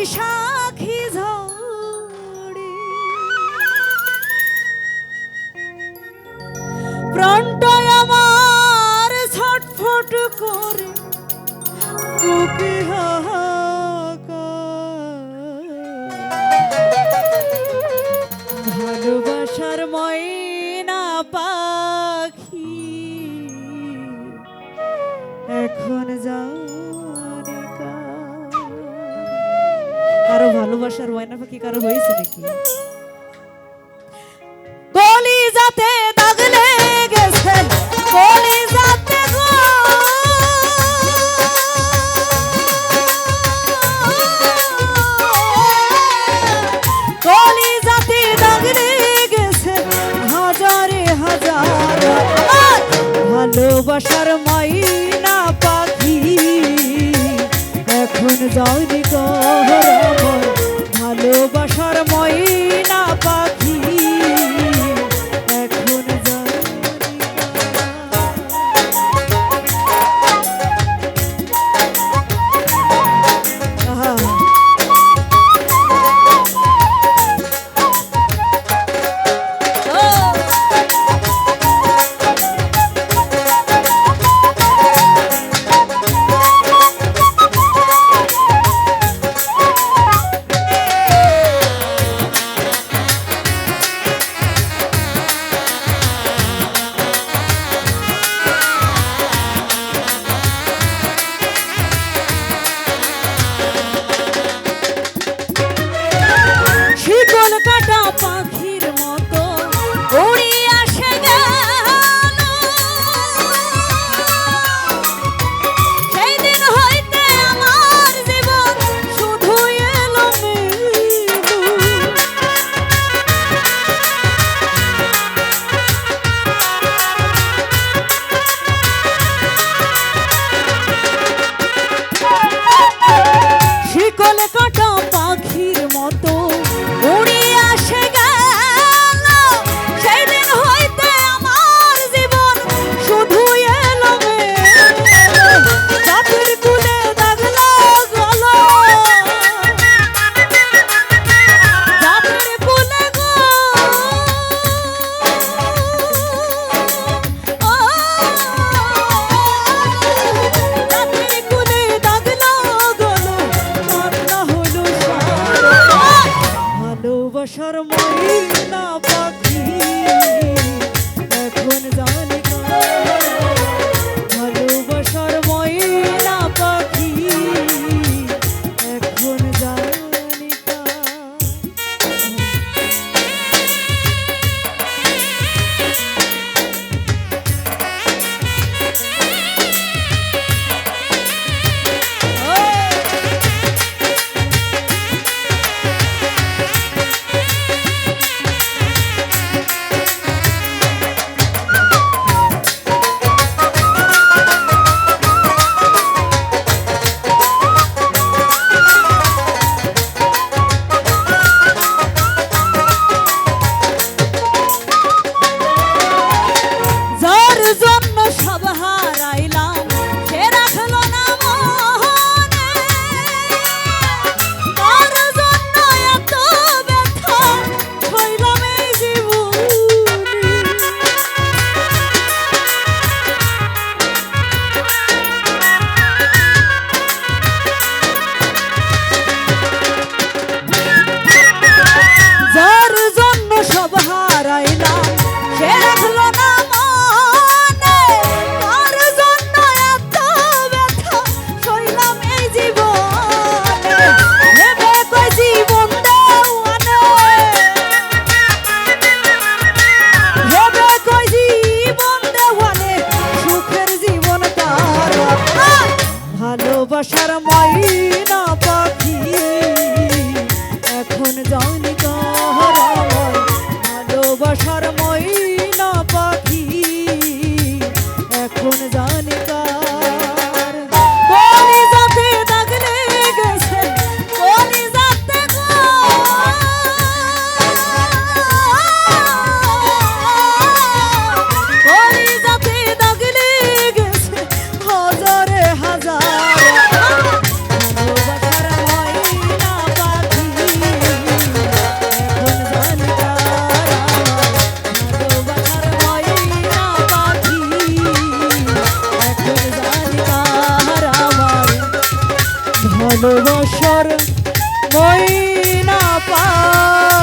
বৈশাখী ঝড়ে। প্রণটয় আমার ছটফট করে বুকে ভালোবাসার ময়না পাখি এখন যাও। কারও ভালোবাসার ময়না পাখি কারও হয়েছে নাকি? কলি যাতে দাগলে গেছে যাতে গেছে হাজারে হাজার। ভালোবাসার মাইনা পাখি এখন যাও কহরা ভালোবাসার ময়না সর্ব xaramba aí. ভালোবাসার ময়না পাখি